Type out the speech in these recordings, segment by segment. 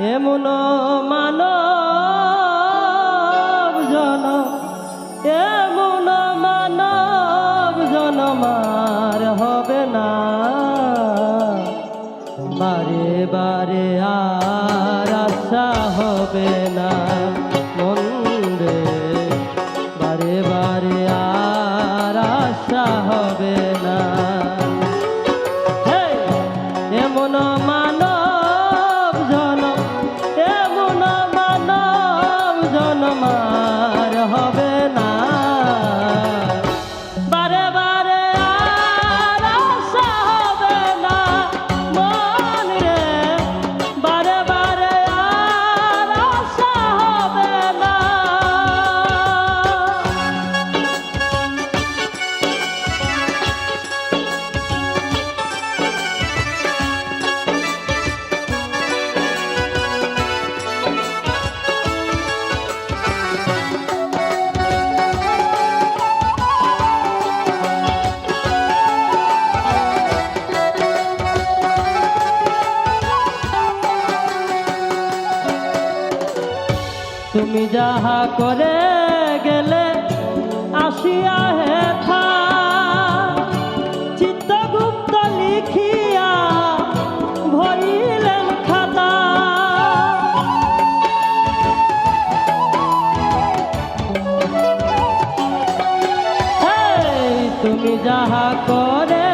এমন মানব জন এমন মানব জনমার হবে না। বারে বারে আর আশা হবে না। মন রে, বারে বারে আর আশা হবে না। যাহা করে গেলে আসিয়া হেথা চিত্তগুপ্ত লিখিয়া ভরিলেন খাতা। তুমি যাহা করে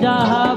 जहाँ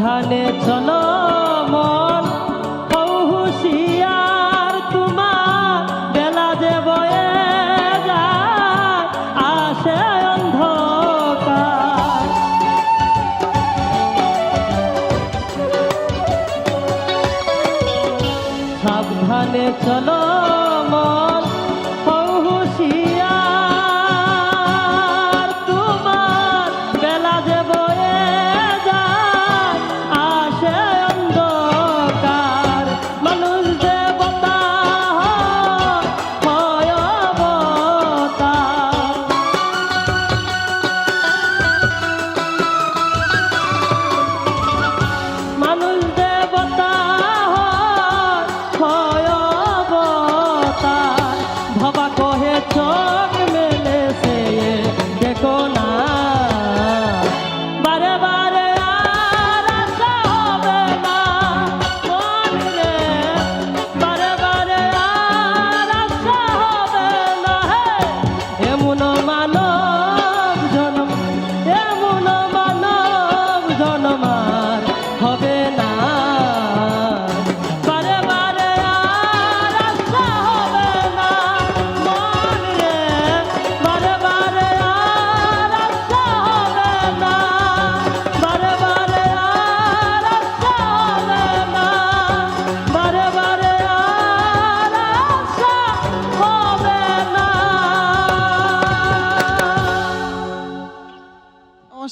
ধানে চলো।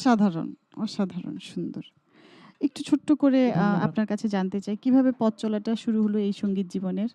অসাধারণ অসাধারণ সুন্দর। একটু ছোট্ট করে আপনার কাছে জানতে চাই কীভাবে পথ চলাটা শুরু হলো এই সংগীত জীবনের?